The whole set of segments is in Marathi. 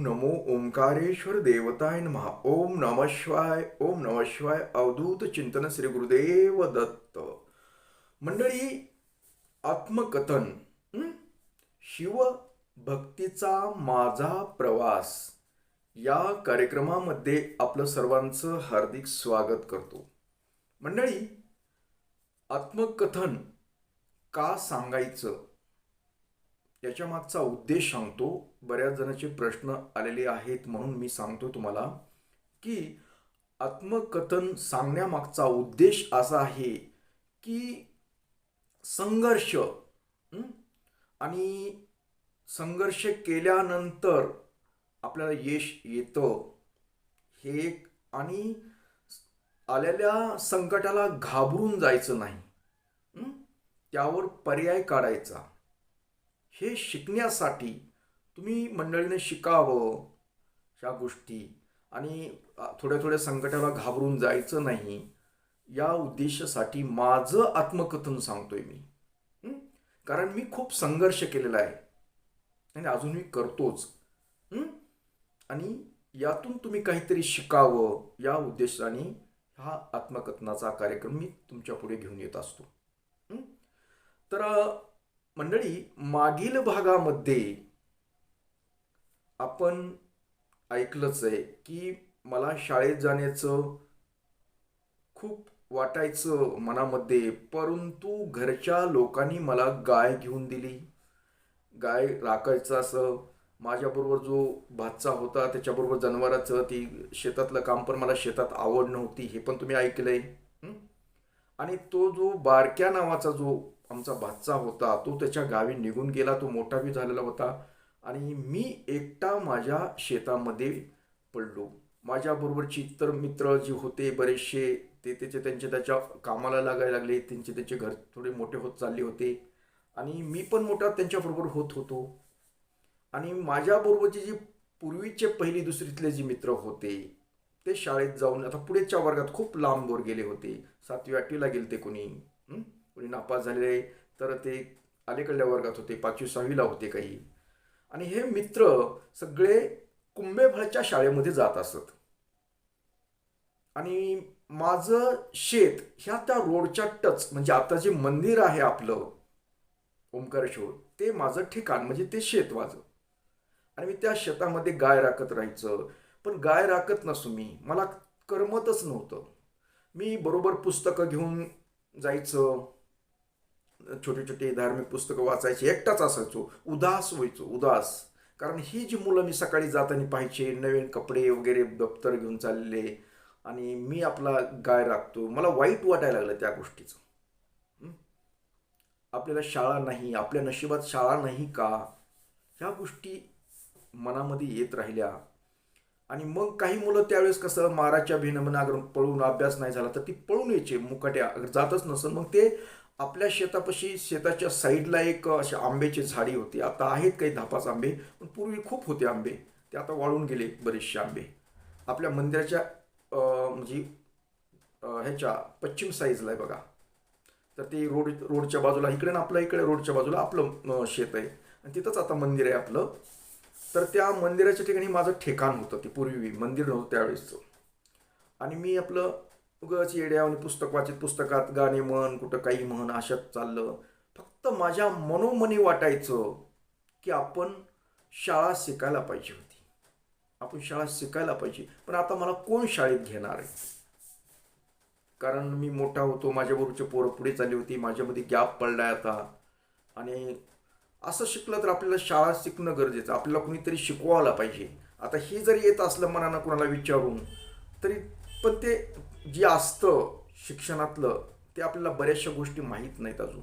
नमो ओंकारेश्वर देवताय महा ओम नम शिवाय ओम नम शिवाय अवधूत चिंतन श्री गुरुदेव दत्त. मंडळी आत्मकथन शिव भक्तीचा माझा प्रवास. या कार्यक्रमामध्ये आपलं सर्वांचं हार्दिक स्वागत करतो. मंडळी आत्मकथन का सांगायचं? याच्या मागचा उद्देश सांगतो बऱ्याच जणांचे प्रश्न आलेले आहेत म्हणून मी सांगतो तुम्हाला की आत्मकथन सांगण्यामागचा उद्देश असा आहे की संघर्ष आणि संघर्ष केल्यानंतर आपल्याला यश येतं. हे एक आणि आलेल्या संकटाला घाबरून जायचं नाही त्यावर पर्याय काढायचा. हे शिकण्यासाठी तुम्ही मंडळीने शिकावं ह्या गोष्टी. आणि थोड्या थोड्या संकटाला घाबरून जायचं नाही. या उद्देशासाठी माझं आत्मकथन सांगतोय मी. कारण मी खूप संघर्ष केलेला आहे. आणि अजून मी करतोच. आणि यातून तुम्ही काहीतरी शिकावं या उद्देशाने हा आत्मकथनाचा कार्यक्रम मी तुमच्यापुढे घेऊन येत असतो. तर मंडळी मागील भागामध्ये आपण ऐकलंच आहे की मला शाळेत जाण्याचं खूप वाटायचं मनामध्ये परंतु घरच्या लोकांनी मला गाय घेऊन दिली गाय राखायचं असं माझ्याबरोबर जो भातचा होता त्याच्याबरोबर जनावराचं ती शेतातलं काम पण मला शेतात आवड नव्हती हे पण तुम्ही ऐकलंय हं? आणि तो जो बारक्या नावाचा जो आमचा भातचा होता तो त्याच्या गावी निघून गेला तो मोठा बी झालेला होता. आणि मी एकटा माझ्या शेतामध्ये पडलो. माझ्याबरोबरची इतर मित्र जे होते बरेचसे ते त्याचे त्यांचे त्याच्या कामाला लागायला लागले त्यांचे त्याचे घर थोडे मोठे होत चालले होते. आणि मी पण मोठा त्यांच्याबरोबर होत होतो. आणि माझ्याबरोबरचे जे पूर्वीचे पहिली दुसरीतले जे मित्र होते ते शाळेत जाऊन आता पुढेच्या वर्गात खूप लांबवर गेले होते. सातवी आठवीला गेले ते कोणी कोणी नापास झालेले तर ते अलीकडल्या वर्गात होते पाचवी सहावीला होते काही. आणि हे मित्र सगळे कुंभेफळच्या शाळेमध्ये जात असत. आणि माझं शेत ह्या त्या रोडच्या टच म्हणजे आता जे मंदिर आहे आपलं ओंकारेश्वर ते माझं ठिकाण म्हणजे ते शेत माझं. आणि मी त्या शेतामध्ये गाय राखत राहायचं पण गाय राखत नसू मी मला करमतच नव्हतं. मी बरोबर पुस्तकं घेऊन जायचं छोटे छोटे धार्मिक पुस्तकं वाचायची एकटाच असायचो. उदास व्हायचो उदास. कारण ही जी मुलं मी सकाळी जाताना पाहायचे नवीन कपडे वगैरे दप्तर घेऊन चालले आणि मी आपला गाय राखतो मला वाईट वाटायला लागलं त्या गोष्टीचं. आपल्याला शाळा नाही आपल्या नशिबात शाळा नाही का? ह्या गोष्टी मनामध्ये येत राहिल्या. आणि मग काही मुलं त्यावेळेस कसं माराच्या भिनमनागर पळून अभ्यास नाही झाला तर ती पळून यायचे मुकाट्या. अगर जातच नसेल मग ते आपल्या शेतापाशी शेताच्या साईडला एक अशा आंब्याची झाडी होती. आता आहेत काही धापाच आंबे पण पूर्वी खूप होते आंबे. ते आता वाळून गेले बरेचसे आंबे. आपल्या मंदिराच्या म्हणजे ह्याच्या पश्चिम साईजला आहे बघा. तर ते रोड रोडच्या बाजूला इकडे ना आपल्या इकडे रोडच्या बाजूला आपलं शेत आहे. आणि तिथंच आता मंदिर आहे आपलं. तर त्या मंदिराच्या ठिकाणी माझं ठिकाण होतं ते पूर्वी. मंदिर नव्हतं त्यावेळेसचं. आणि मी आपलं उगाच येड्या आणि पुस्तक वाचित पुस्तकात गाणे म्हण कुठं काही म्हण अशात चाललं. फक्त माझ्या मनोमनी वाटायचं की आपण शाळा शिकायला पाहिजे होती. आपण शाळा शिकायला पाहिजे. पण आता मला कोण शाळेत घेणार आहे? कारण मी मोठा होतो माझ्याबरोबरचे पोरं पुढे चालली होती माझ्यामध्ये गॅप पडलाय आता. आणि असं शिकलं तर आपल्याला शाळा शिकणं गरजेचं आपल्याला कुणीतरी शिकवायला पाहिजे. आता हे जरी येत असलं मनानं कुणाला विचारून तरी पण ते जे असतं शिक्षणातलं ते आपल्याला बऱ्याचशा गोष्टी माहीत नाहीत अजून.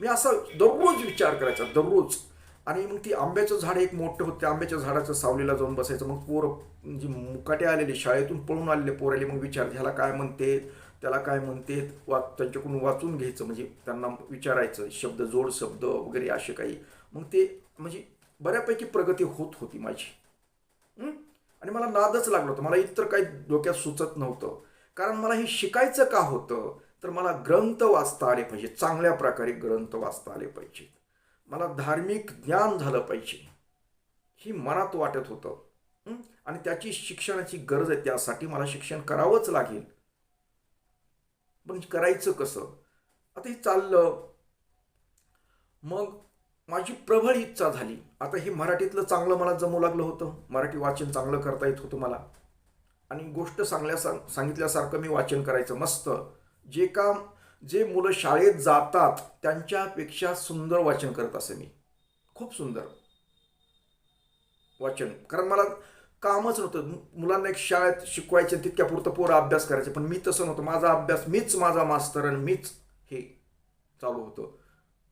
मी असा दररोज विचार करायचा दररोज. आणि मग ती आंब्याचं झाड एक मोठं होतं त्या आंब्याच्या झाडाचं सावलीला जाऊन बसायचं मग पोर म्हणजे मुकाटे आलेले शाळेतून पळून आलेले पोराले मग विचार ह्याला काय म्हणते त्याला काय म्हणते वा त्यांच्याकडून वाचून घ्यायचं म्हणजे त्यांना विचारायचं शब्द जोड शब्द वगैरे असे काही. मग ते म्हणजे बऱ्यापैकी प्रगती होत होती माझी. आणि मला नादच लागलं होतं. मला इतर काही डोक्यात सुचत नव्हतं. कारण मला हे शिकायचं का होतं? तर मला ग्रंथ वाचता आले पाहिजे. चांगल्या प्रकारे ग्रंथ वाचता आले पाहिजेत मला धार्मिक ज्ञान झालं पाहिजे. ही मनात वाटत होतं. आणि त्याची शिक्षणाची गरज आहे. त्यासाठी मला शिक्षण करावंच लागेल. पण करायचं कसं? आता हे चाललं. मग माझी प्रबळ इच्छा झाली. आता हे मराठीतलं चांगलं मला जमू लागलं होतं. मराठी वाचन चांगलं करता येत होतं मला. आणि गोष्ट सांगल्या सांग सांगितल्यासारखं मी वाचन करायचं मस्त. जे काम जे मुलं शाळेत जातात त्यांच्यापेक्षा सुंदर वाचन करत असे मी. खूप सुंदर. वाचन. कारण मला कामच नव्हतं. मुलांना एक शाळेत शिकवायचे तितक्या पुरतं पोरं अभ्यास करायचे. पण मी तसं नव्हतं. माझा अभ्यास मीच माझा मास्तर आणि मीच हे चालू होतं.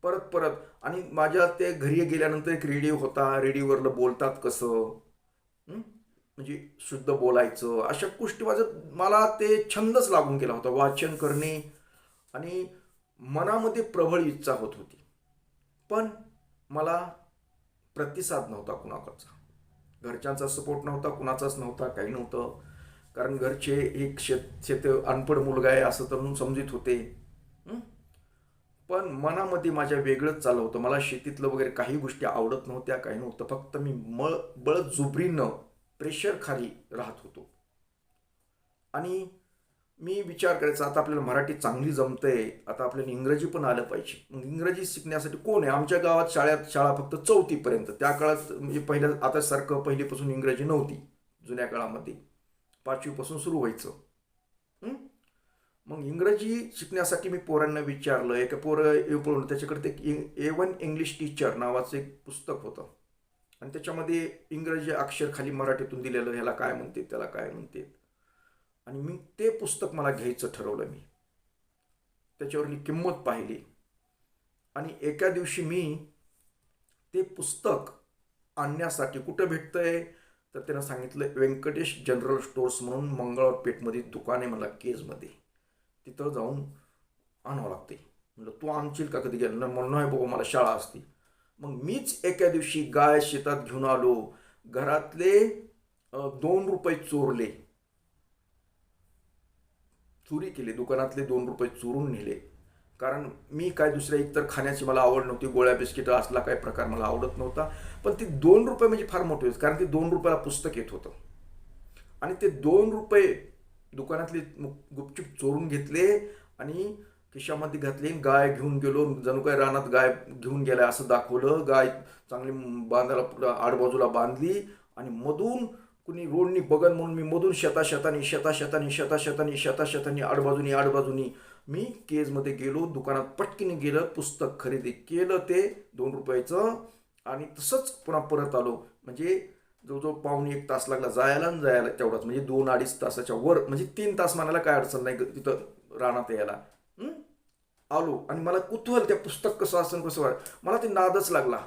परत परत. आणि माझ्या ते घरी गेल्यानंतर एक रेडिओ होता. रेडिओवरलं बोलतात कसं? म्हणजे शुद्ध बोलायचं. अशा गोष्टी माझं मला ते छंदच लागून गेला होता. वाचन करणे आणि मनामध्ये प्रबळ इच्छा होत होती. पण मला प्रतिसाद नव्हता कुणाकडचा. घरच्यांचा सपोर्ट नव्हता कुणाचाच नव्हता काही नव्हतं. कारण घरचे एक शेत शेत अनपड मुलगा आहे असं तर म्हणून समजित होते. पण मनामध्ये माझ्या वेगळंच चाललं होतं. मला शेतीतलं वगैरे काही गोष्टी आवडत नव्हत्या काही नव्हतं. फक्त मी मळ बळजुबरीनं प्रेशर खाली राहत होतो. आणि मी विचार करायचा आता आपल्याला मराठी चांगली जमतंय आता आपल्याला इंग्रजी पण आलं पाहिजे. मग इंग्रजी शिकण्यासाठी कोण आहे? आमच्या गावात शाळेत शाळा फक्त चौथीपर्यंत. त्या काळात म्हणजे पहिल्या आता सारखं पहिलीपासून इंग्रजी नव्हती जुन्या काळामध्ये. पाचवीपासून सुरू व्हायचं. मग इंग्रजी शिकण्यासाठी मी पोरांना विचारलं एका पोरं बोलून त्याच्याकडे ते ए वन इंग्लिश टीचर नावाचं एक पुस्तक होतं. आणि त्याच्यामध्ये इंग्रजी अक्षर खाली मराठीतून दिलेलं ह्याला काय म्हणते त्याला काय म्हणते. आणि मी ते पुस्तक मला घ्यायचं ठरवलं मी. त्याच्यावरली किंमत पाहिली. आणि एका दिवशी मी ते पुस्तक आणण्यासाठी कुठं भेटतंय? तर त्यांना सांगितलं व्यंकटेश जनरल स्टोर्स म्हणून मंगळवार पेठमध्ये दुकान आहे मला केजमध्ये. तिथं जाऊन आणावं लागते म्हणलं तू आणशील का कधी? गेलं म्हणून नाही बाबा मला शाळा असती. मग मीच एका दिवशी गाय शेतात घेऊन आलो. घरातले दोन रुपये चोरले. चोरी केली. दुकानातले दोन रुपये चोरून नेले. कारण मी काय दुसऱ्या एकतर खाण्याची मला आवड नव्हती. गोळ्या बिस्किट असला काही प्रकार मला आवडत नव्हता. पण ते दोन रुपये म्हणजे फार मोठे होते. कारण ते दोन रुपयाला पुस्तक येत होतं. आणि ते दोन रुपये दुकानातले मु- गुपचूप चोरून घेतले आणि खिशामध्ये घातली गाय घेऊन गेलो. जणू काय रानात गाय घेऊन गेल्या असं दाखवलं. गाय चांगली बांधायला पुढं आडबाजूला बांधली आणि मधून कुणी रोडनी बघन म्हणून मी मधून शेता शेतानी शेता शेतानी शेता शेतानी शेता शेतानी आडबाजूनी आडबाजूनी मी केजमध्ये गेलो. दुकानात पटकीने गेलं पुस्तक खरेदी केलं ते दोन रुपयाचं आणि तसंच पुन्हा परत आलो. म्हणजे जवळजवळ पाहुणे एक तास लागला जायला आणि जायला तेवढाच. म्हणजे दोन अडीच तासाच्या वर म्हणजे तीन तास म्हणायला काय अडचण नाही ग- तिथं रानात यायला. आलो. आणि मला कुतूहल त्या पुस्तक कसं असं कसं वाट मला ते नादच लागला.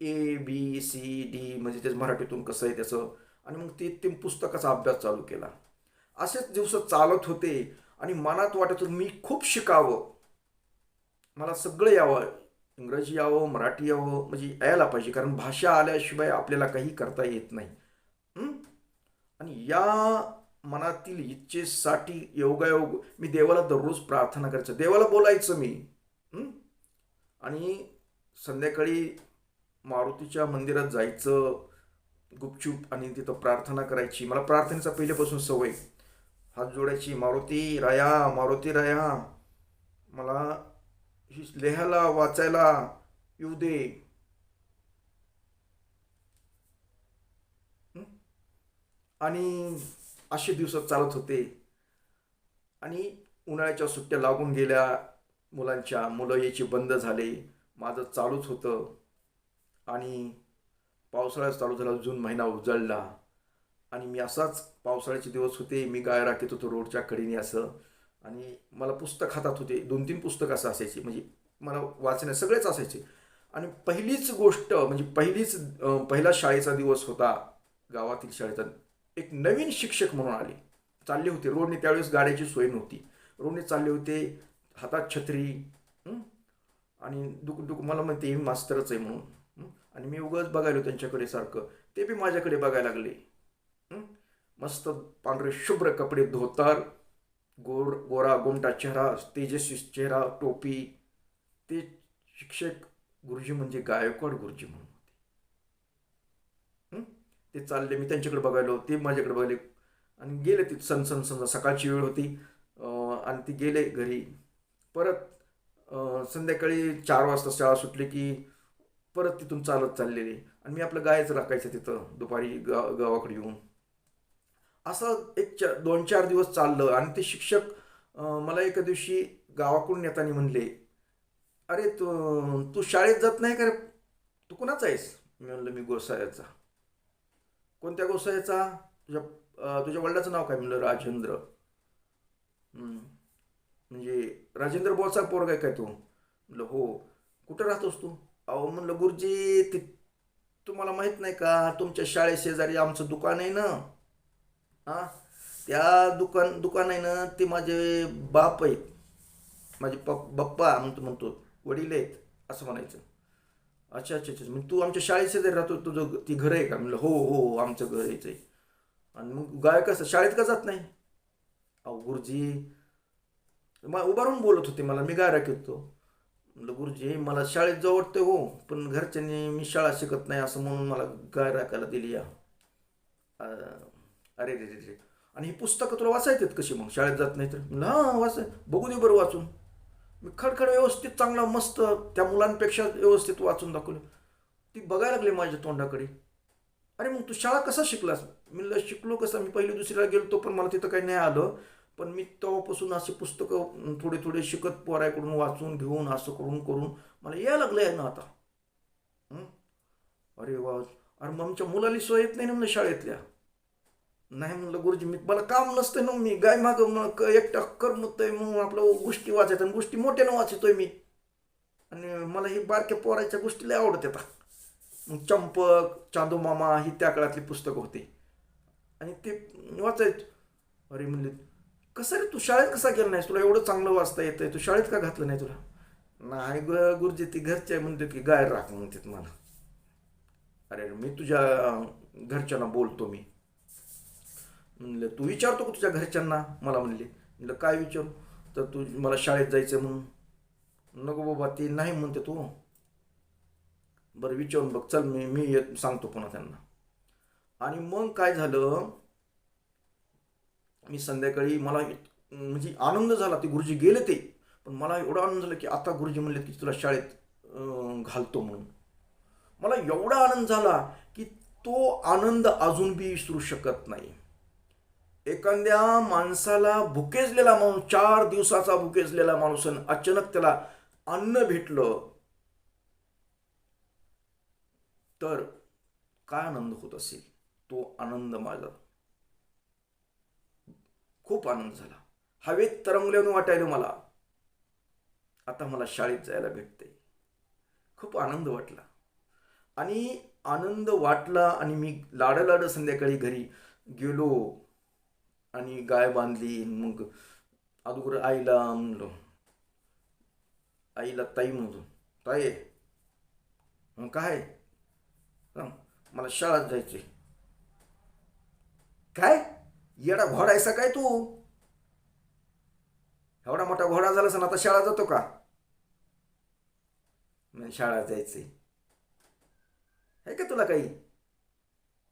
ए बी सी डी म्हणजे ते मराठीतून कसं आहे त्याचं. आणि मग ते ते पुस्तकाचा अभ्यास चालू केला. असेच दिवस चालत होते. आणि मनात वाटत होतं मी खूप शिकावं. मला सगळं यावं. इंग्रजी यावं मराठी यावं म्हणजे यायला पाहिजे. कारण भाषा आल्याशिवाय आपल्याला काही करता येत नाही. आणि या मनातील इच्छेसाठी योगायोग मी देवाला दररोज प्रार्थना करायचं. देवाला बोलायचं मी. आणि संध्याकाळी मारुतीच्या मंदिरात जायचं. गुपचूप आणि तिथं प्रार्थना करायची. मला प्रार्थनेचा पहिल्यापासून सवय. हात जोडायची मारुती राया मारुती राया. मला लिहायला वाचायला येऊ दे. आणि असे दिवस चालत होते. आणि उन्हाळ्याच्या सुट्ट्या लागून गेल्या. मुलांच्या मुलं यायचे बंद झाले. माझं चालूच होतं. आणि पावसाळा चालू झाला. जून महिना उजळला. आणि मी असाच पावसाळ्याचे दिवस होते. मी गाय राखत होतो रोडच्या कडेने असं. आणि मला पुस्तक हातात होते. दोन तीन पुस्तकं असं असायची. म्हणजे मला वाचण्या सगळेच असायचे. आणि पहिलीच गोष्ट म्हणजे पहिलीच पहिला शाळेचा दिवस होता गावातील शाळेचा. एक नवीन शिक्षक म्हणून आले. चालले होते. रोडने त्यावेळेस गाड्याची सोय नव्हती. रोडने चालले होते. हातात छत्री आणि दुक दुक मला म्हणते मी मास्तरच आहे म्हणून. आणि मी उगाच बघायलो त्यांच्याकडे सारखं. ते बी माझ्याकडे बघायला लागले. मस्त पांढरे शुभ्र कपडे धोतर गोर गोरा गोमटा चेहरा तेजस्वी चेहरा टोपी. ते शिक्षक गुरुजी म्हणजे गायकवाड गुरुजी म्हणून होते. ते चालले. मी त्यांच्याकडे बघायलो. ते माझ्याकडे बघायले. आणि गेले ते सण सण सण सकाळची वेळ होती. आणि ती गेले घरी. परत संध्याकाळी चार वाजता शाळा सुटली की परत तिथून चालत चाललेले. आणि मी आपलं गायच राखायचं तिथं दुपारी गा गावाकडे येऊन. असं एक चा दोन चार दिवस चाललं आणि ते शिक्षक मला एका दिवशी गावाकडून येताना म्हणले अरे तू तू शाळेत जात नाही का रे? तू कुणाचा आहेस? मी म्हणलं मी गोसायाचा. कोणत्या गोसायाचा? तुझ्या तुझ्या वडिलाचं नाव काय? म्हणलं राजेंद्र. म्हणजे राजेंद्र बोचा पोरग आहे काय तू? म्हणलं हो. कुठं राहतोस तू? अहो म्हणलं गुरुजी ते तुम्हाला माहीत नाही का? तुमच्या शाळेशेजारी आमचं दुकान आहे ना? हां? त्या दुकान दुकान आहे ना ते माझे बाप आहेत. माझे पप बाप्पा म्हणतो म्हणतो वडील आहेत असं म्हणायचं. अच्छा अच्छा अच्छा. मग तू आमच्या शाळेत शेजारी राहतो तुझं ती घर आहे का? म्हणलं हो हो हो आमचं घर यायचं आहे. आणि मग गाय कसं शाळेत का जात नाही? अहो गुरुजी. मग उभारून बोलत होते मला मी गाय येतो. म्हणलं गुरुजी मला शाळेत जाऊ वाटतं हो पण घरच्यांनी मी शाळा शिकत नाही असं म्हणून मला गाय राखायला दिली या. अरे रे रे रे. आणि ही पुस्तकं तुला वाचायतात कशी मग? शाळेत जात नाही तर म्हणलं हां वाचाय बघू दे बरं वाचून. मी खडखड व्यवस्थित चांगला मस्त त्या मुलांपेक्षा व्यवस्थित वाचून दाखवलं. ती बघायला लागली माझ्या तोंडाकडे. अरे मग तू शाळा कसा शिकलास? मी ल शिकलो कसं? मी पहिली दुसरीला गेलो पण मला तिथं काही नाही आलं. पण मी तेव्हापासून अशी पुस्तकं थोडे थोडे शिकत पोरायकडून वाचून घेऊन असं करून करून मला यायला लागलं आहे ना आता अरे वा. अरे मग आमच्या मुलाली सोय येत नाही ना म्हणलं शाळेतल्या? नाही म्हणलं गुरुजी मी मला काम नसतं ना मी गाय माग एकटा करमतोय म्हणून आपलं गोष्टी वाचायचं आणि गोष्टी मोठ्यानं वाचतोय मी. आणि मला हे बारक्या पोरायच्या गोष्टी लय आवडत येतात मग चंपक चांदू मामा ही त्या काळातली पुस्तकं होती. आणि ते वाचायचं. अरे म्हणले कसं रे तू शाळेत कसा गेला नाहीस? तुला एवढं चांगलं वाचता येतंय. तू शाळेत का घातलं नाही तुला? नाही ग गुरुजी ती घरचे म्हणतात की गाय राख म्हणतात मला. अरे मी तुझ्या घरच्यांना बोलतो मी. म्हणलं तू विचारतो का तुझ्या घरच्यांना? मला म्हणले. म्हणलं काय विचारू? तर तू मला शाळेत जायचं म्हणून. नको बाबा ते नाही म्हणते तू. बरं विचारून बघ. चल मी मी येत सांगतो पुन्हा त्यांना. आणि मग काय झालं मी संध्याकाळी मला म्हणजे आनंद झाला. ते गुरुजी गेले ते. पण मला एवढा आनंद झाला की आता गुरुजी म्हणले की तुला शाळेत घालतो म्हणून. मला एवढा आनंद झाला की तो आनंद अजून बी विसरू शकत नाही. एखाद्या माणसाला भुकेजलेला माणूस चार दिवसाचा भुकेजलेला माणूस अचानक त्याला अन्न भेटलं तर काय आनंद होत असेल? तो आनंद माझा खूप आनंद झाला. हवेत तरंगल्यानं वाटायला मला. आता मला शाळेत जायला भेटते खूप आनंद वाटला. आणि आनंद वाटला आणि मी लाड लाड संध्याकाळी घरी गेलो. आणि गाय बांधली मग अगोदर आईला म्हणलो. आईला ताई म्हणतो ताई मग काय? मला शाळेत जायचे काय? येडा घोडा काय तू? एवढा मोठा घोडा झाला ना आता शाळा जातो का? शाळा जायचंय. आहे का तुला काही?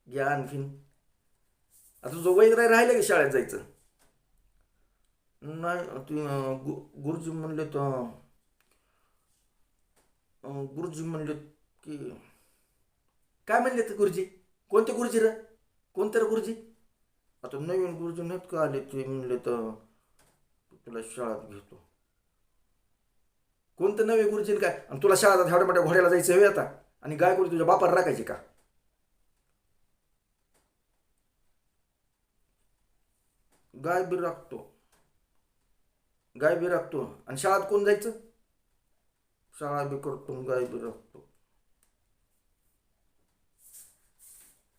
घ्या आणखीन. आता जो वैगरा राहिलं की शाळेत जायचं? नाही तू गु- गुरुजी म्हणले तर गुरुजी म्हणले की काय म्हणले ते गुरुजी? कोणते गुरुजी र? कोणते र गुरुजी? आता नवीन गुरुजी नाहीत का आले? ते म्हणले तर तुला शाळेत घेतो. कोणतं नवे गुरुजी काय? आणि तुला शाळेत एवढ्या मोठ्या घोड्याला जायचं हवे आता. आणि गाय गुरुजी तुझ्या बापाला राखायची का? गाय बी राखतो. गाय बी राखतो. आणि शाळेत कोण जायचं? शाळा बी करतो गाय बी राखतो.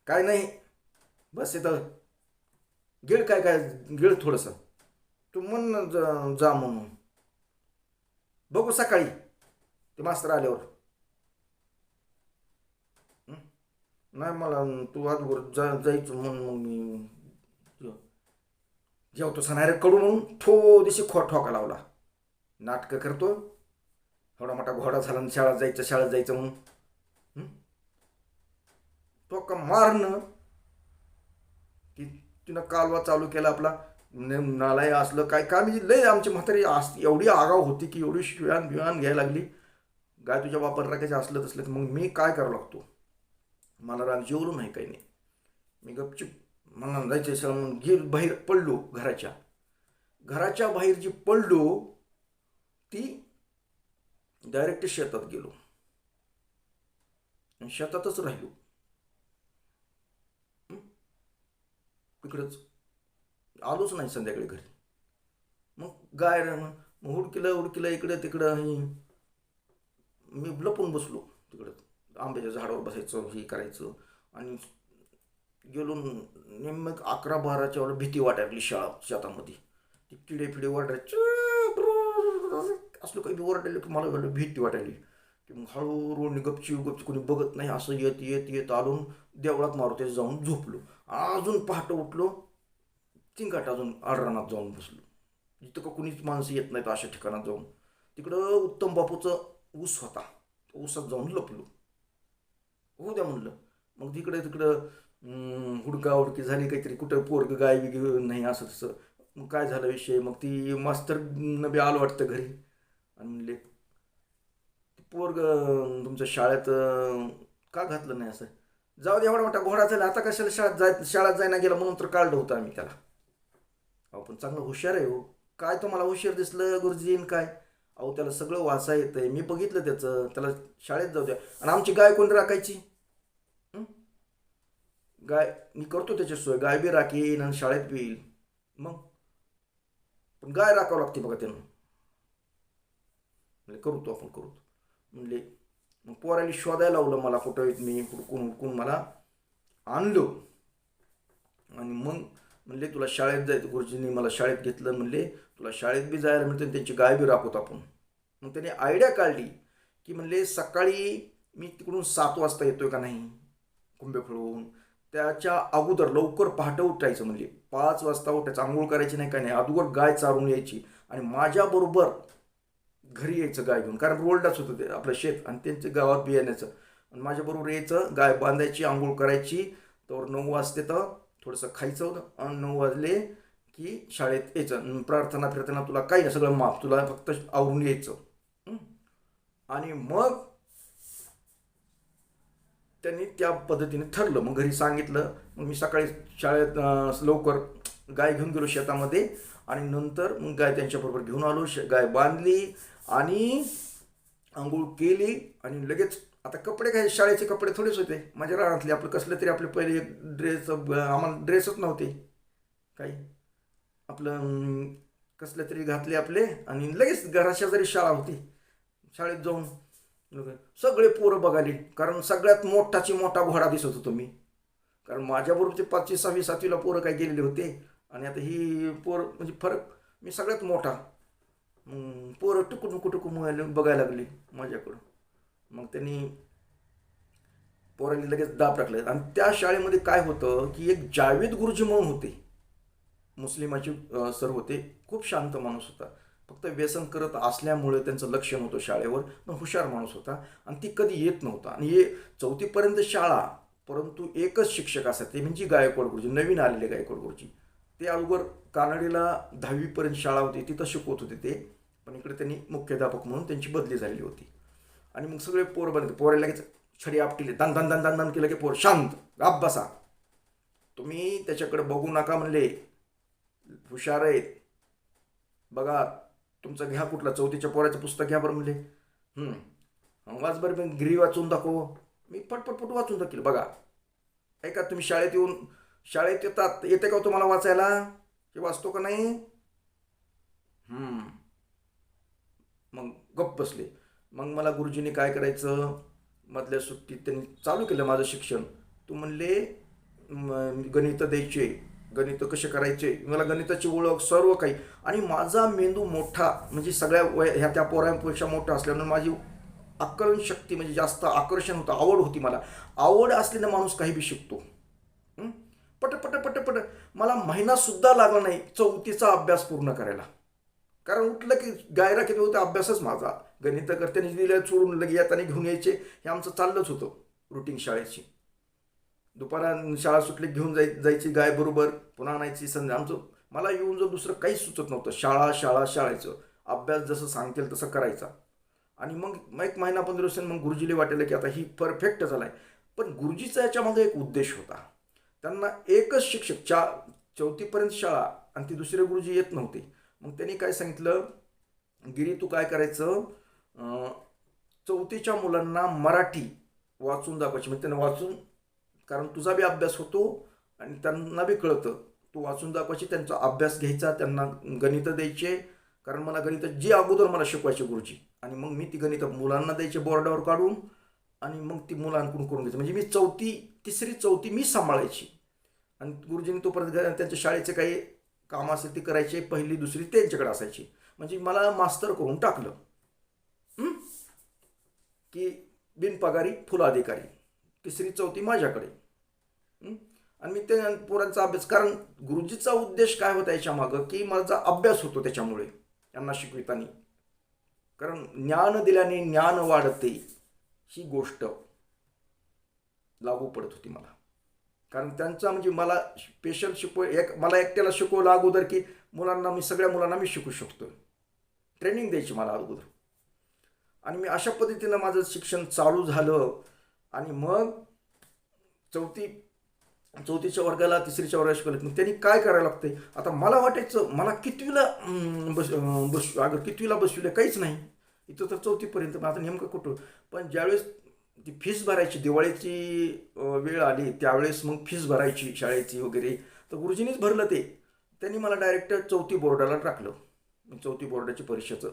काय नाही. बस इथं. गिळ काय काय? गिळ थोडस. तू म्हण जा- जा म्हणून. बघू सकाळी. ते मास्तर आल्यावर. नाही मला तू आजवर जा जायचं म्हणून मग मी. जेवतो सणारे कडू म्हणून थोडीशी खो ठोका लावला. नाटकं करतो. एवढा मोठा घोडा झाला आणि जायचं शाळेत जायचं म्हणून. टोका ठोका मारणं. की तिनं कालवा चालू केला आपला. नालाय असलं काय काय म्हणजे लय आमची म्हातारी अस एवढी आगाव होती की एवढी शिव्यान बिवान घ्यायला लागली. गाय तुझ्या वापर राखायचं असलं तसलं. तर मग मी काय करावं लागतो? मला राग जेवलो नाही काही नाही. मी गपचूप मला जायचं असेल म्हणून गिर बाहेर पडलो घराच्या. घराच्या बाहेर जी पडलो ती डायरेक्ट शेतात गेलो. आणि शेतातच राहिलो. तिकडंच. आलोच नाही संध्याकाळी घरी. मग गाय मग हुडकीला हुडकीला इकडं तिकडं आणि मी लपून बसलो तिकडं. आंब्याच्या झाडावर बसायचं हे करायचं आणि गेलो नेमक अकरा बाराच्या वेळेला भीती वाटायली शाळा शेतामध्ये. ती किडे फिडे वाटायचे असलं काही बी ओरडायला की मला एवढं भीती वाटायली. की मग हळूहळू गपची गपची कोणी बघत नाही असं येत येत येत आलून देवळात मारुतीत जाऊन झोपलो. अजून पहाटं उठलो चिंकाट अजून आडरानात जाऊन बसलो. जिथं का कुणीच माणसं येत नाहीत अशा ठिकाणात जाऊन. तिकडं उत्तम बापूचं ऊस होता. ऊसात जाऊन लपलो. हो द्या म्हणलं. मग तिकडे तिकडं हुडका हुडकी झाली काहीतरी कुठं पोरग गाय घेऊन नाही असं तसं. मग काय झालं विषय? मग ती मास्तर बी आलो वाटतं घरी. आणि म्हणले पोरग तुमच्या शाळेत का घातलं नाही असं? जाऊ दे एवढा मोठा घोडा झाला आता कशाला शाळेत जाय शाळेत जायना गेला म्हणून तर काढलं होतं आम्ही त्याला. अहो पण चांगलं हुशार आहे हो. काय तुम्हाला हुशार दिसलं गुरुजीन काय? अहो त्याला सगळं वाचा येतंय. मी बघितलं त्याचं. त्याला शाळेत जाऊ द्या. आणि आमची गाय कोण राखायची? गाय मी करतो त्याची सोय. गाय बी राखीन आणि शाळेत बी येईल मग? पण गाय राखावं लागते बघा त्यानं. करू करतो आपण करतो. म्हणले मग पोराने शोधायला लावलं मला कुठं येत मी हुडकून हुडकून मला आणलो. आणि मग म्हणले तुला शाळेत जायचं गुरुजींनी मला शाळेत घेतलं म्हणले तुला शाळेत बी जायला मिळतं त्यांची गाय बी राखवत आपण. मग त्याने आयडिया काढली की म्हणले सकाळी मी तिकडून सात वाजता येतोय का नाही? कुंभेफळून. त्याच्या अगोदर लवकर पहाटं उठायचं म्हणजे पाच वाजता उठायचं आंघोळ करायची नाही काय नाही अगोदर गाय चारून यायची आणि माझ्याबरोबर घरी यायचं गाय घेऊन. कारण रोलडाच होतं ते आपलं शेत आणि त्यांचं गावात बियाण्याचं. आणि माझ्याबरोबर यायचं गाय बांधायची आंघोळ करायची. तर नऊ वाजते तर थोडंसं खायचं होतं. आणि नऊ वाजले की शाळेत यायचं. प्रार्थना फिरताना तुला काही नाही सगळं माफ तुला फक्त आवरून यायचं. आणि मग त्यांनी त्या पद्धतीने ठरलं. मग घरी सांगितलं मग मी सकाळी शाळेत लवकर गाय घेऊन गेलो शेतामध्ये आणि नंतर मग गाय त्यांच्याबरोबर घेऊन आलो श गाय बांधली आणि आंघोळ केली आणि लगेच आता कपडे काय शाळेचे कपडे थोडेच होते. माझ्या रानातले आपलं कसलं तरी आपले पहिले एक ड्रेस आम्हाला ड्रेसच नव्हते. काही. आपलं कसले तरी घातले आपले आणि लगेच घराच्या जरी शाळा होती. शाळेत जाऊन सगळे पोरं बघाले कारण सगळ्यात मोठाची मोठा घोडा दिसत होतो मी. कारण माझ्याबरोबर ते पाचवी सहावी सातवीला पोरं काय गेलेले होते. आणि आता ही पोर म्हणजे फरक मी सगळ्यात मोठा. मग पोरं टुकू टुकू टुकू बघायला लागली माझ्याकडं मग त्यांनी पोरांनी लगेच दाब टाकले. आणि त्या शाळेमध्ये काय होतं की एक जावेद गुरुजी म्हणून होते. मुस्लिमाचे सर होते. खूप शांत माणूस होता. फक्त व्यसन करत असल्यामुळे त्यांचं लक्ष नव्हतं शाळेवर मग हुशार माणूस होता आणि ती कधी येत नव्हता. आणि हे चौथीपर्यंत शाळा परंतु एकच शिक्षक असतात ते म्हणजे गायकवाड गुरुजी नवीन आलेले गायकवाड गुरुजी. ते अगोदर कानडीला दहावीपर्यंत शाळा होती तिथं शिकवत होते ते पण इकडे त्यांनी मुख्याध्यापक म्हणून त्यांची बदली झालेली होती. आणि मग सगळे पोर बनले पोराला लगेच छडी आपटीले दन दन दन दन दन केलं की पोर शांत गाप बसा. तुम्ही त्याच्याकडे बघू नका म्हणले हुशार आहेत. बघा तुमचं घ्या कुठलं चौथीच्या पोराचं पुस्तक घ्या बरं म्हणले वाच बरं मी गिरी वाचून दाखव. मी पटपट वाचून दाखील बघा. ऐका तुम्ही शाळेत येऊन शाळेत येतात येते का हो तुम्हाला वाचायला? की वाचतो का नाही? मग गप्प बसले. मग मला गुरुजींनी काय करायचं? मधल्या सुट्टीत त्यांनी चालू केलं माझं शिक्षण. तू म्हणले गणित द्यायचे. गणित कसे करायचे मला गणिताची ओळख सर्व काही. आणि माझा मेंदू मोठा म्हणजे सगळ्या वय ह्या त्या पोरांपेक्षा मोठा असल्यामुळे माझी आकलन शक्ती म्हणजे जास्त आकर्षण होतं आवड होती मला. आवड असलेला माणूस काही बी शिकतो. पट पट पट पट. मला महिनासुद्धा लागला नाही चौथीचा अभ्यास पूर्ण करायला. कारण उठलं की गायरा किती होता अभ्यासच माझा. गणित करताना दिल्या सोडून लगे येताना घेऊन यायचे हे आमचं चाललंच होतं रुटीन शाळेची. दुपारा शाळा सुटली घेऊन जाय जायची गाय बरोबर पुन्हा आणायची संध्या. आमचं मला येऊन जर दुसरं काहीच सुचत नव्हतं. शाळा शाळा शाळेचं. अभ्यास जसं सांगतील तसं करायचा. आणि मग मग एक महिना पंधरा दिवसांनी मग गुरुजीला वाटेल की आता ही परफेक्ट झालाय. पण गुरुजीचा याच्यामागे एक उद्देश होता. त्यांना एकच शिक्षक चा चौथीपर्यंत शाळा आणि ती दुसरे गुरुजी येत नव्हते. मग त्यांनी काय सांगितलं? गिरी तू काय करायचं? चौथीच्या मुलांना मराठी वाचून दाखवायची. म्हणजे त्यांना वाचून कारण तुझा बी अभ्यास होतो आणि त्यांना बी कळतं. तू वाचून दाखवायची त्यांचा अभ्यास घ्यायचा त्यांना गणितं द्यायचे. कारण मला गणितं जी अगोदर मला शिकवायचे गुरुजी. आणि मग मी ती गणित मुलांना द्यायचे बोर्डावर काढून आणि मग ती मुलांकडून करून घ्यायची. म्हणजे मी चौथी तिसरी चौथी मी सांभाळायची. आणि गुरुजींनी तोपर्यंत त्यांच्या शाळेचे काही काम असेल ते करायचे. पहिली दुसरी त्यांच्याकडे असायची. म्हणजे मला मास्तर करून टाकलं. की बिनपगारी फुल अधिकारी तिसरी चौथी माझ्याकडे. आणि मी ते पोरांचा अभ्यास कारण गुरुजीचा उद्देश काय होता याच्या मागं? की माझा अभ्यास होतो त्याच्यामुळे यांना शिकविताना. कारण ज्ञान दिल्याने ज्ञान वाढते ही गोष्ट लागू पडत होती मला. कारण त्यांचा म्हणजे मला स्पेशल शिकव एक मला एकट्याला शिकवलं अगोदर की मुलांना मी सगळ्या मुलांना मी शिकू शकतो ट्रेनिंग द्यायची मला अगोदर. आणि मी अशा पद्धतीनं माझं शिक्षण चालू झालं. आणि मग चौथी चौथीच्या वर्गाला तिसरीच्या वर्गाला शिकवलं मग त्यांनी काय करायला लागते? आता मला वाटायचं मला कितवीला बस बस अगं कितवीला बसविलं काहीच नाही. इथं तर चौथीपर्यंत मग आता नेमकं कुठं? पण ज्यावेळेस ती फीस भरायची दिवाळीची वेळ आली त्यावेळेस मग फीस भरायची शाळेची वगैरे. तर गुरुजींनीच भरलं ते. त्यांनी मला डायरेक्ट चौथी बोर्डाला टाकलं. चौथी बोर्डाची परीक्षेचं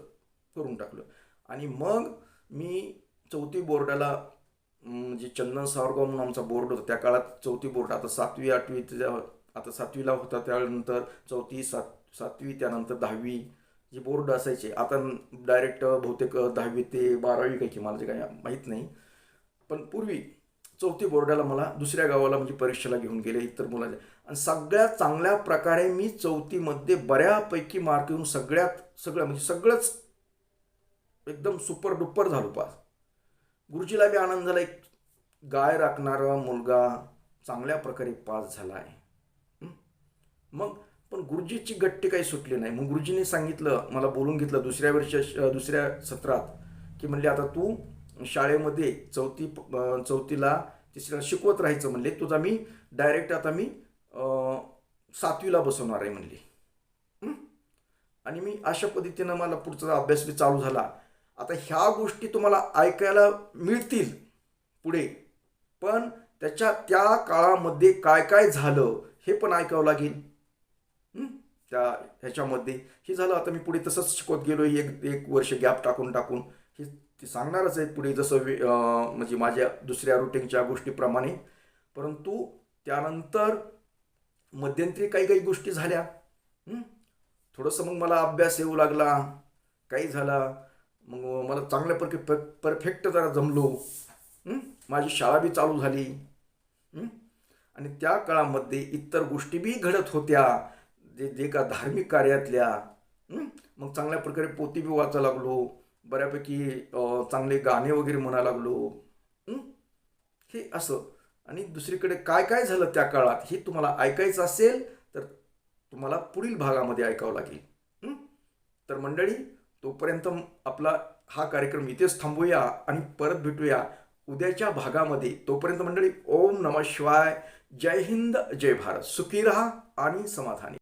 करून टाकलं. आणि मग मी चौथी बोर्डाला जे म्हणजे चंदन सावरगाव म्हणून आमचा बोर्ड होता. त्या काळात चौथी बोर्ड आता सातवी आठवी आता सातवीला होता त्यानंतर चौथी सात सातवी त्यानंतर दहावी जे बोर्ड असायचे. आता डायरेक्ट बहुतेक दहावी ते बारावी काही की मला जे काही माहीत नाही. पण पूर्वी चौथी बोर्डाला मला दुसऱ्या गावाला म्हणजे परीक्षेला घेऊन गेले इतर मुलाच्या आणि सगळ्यात चांगल्या प्रकारे मी चौथीमध्ये बऱ्यापैकी मार्क येऊन सगळ्यात सगळं म्हणजे सगळंच एकदम सुपर डुप्पर झालो पास. गुरुजीला बी आनंद झाला एक गाय राखणारा मुलगा चांगल्या प्रकारे पास झाला आहे मग पण गुरुजीची गट्टी काही सुटली नाही. मग गुरुजीने सांगितलं मला बोलून घेतलं दुसऱ्या वर्षा दुसऱ्या सत्रात की म्हणले आता तू शाळेमध्ये चौथी चौथीला तिसऱ्या शिकवत राहायचं म्हणले. तुझा मी डायरेक्ट आता मी सातवीला बसवणार आहे म्हणले. आणि मी अशा पद्धतीनं मला पुढचा अभ्यास बी चालू झाला. आता ह्या गोष्टी तुम्हाला ऐकायला मिळतील पुढे. पण त्याच्या त्या काळामध्ये काय काय झालं हे पण ऐकावं लागेल. त्या ह्याच्यामध्ये. हे झालं आता मी पुढे तसंच शिकवत गेलो एक एक वर्ष गॅप टाकून टाकून. हे ते सांगणारच आहे पुढे जसं वे- म्हणजे माझ्या दुसऱ्या रुटीनच्या गोष्टीप्रमाणे. परंतु त्यानंतर मध्यंतरी काही काही गोष्टी झाल्या. थोडंसं मग मला अभ्यास येऊ लागला काही झाला. मग मला चांगल्या प्रकारे पर परफेक्ट जरा जमलो. माझी शाळा बी चालू झाली. आणि त्या काळामध्ये इतर गोष्टी बी घडत होत्या. जे जे का धार्मिक कार्यातल्या. मग चांगल्या प्रकारे पोती बी वाचा लागलो. बऱ्यापैकी चांगले गाणे वगैरे म्हणा लागलो. हे? असं. आणि दुसरीकडे काय काय झालं त्या काळात हे तुम्हाला ऐकायचं असेल तर तुम्हाला पुढील भागामध्ये ऐकावं लागेल. तर मंडळी तोपर्यंत आपला हा कार्यक्रम इथेच थांबूया आणि परत भेटूया उद्याच्या भागामध्ये. तोपर्यंत मंडळी ओम नम शिवाय. जय हिंद जय भारत. सुखी रहा आणि समाधानी.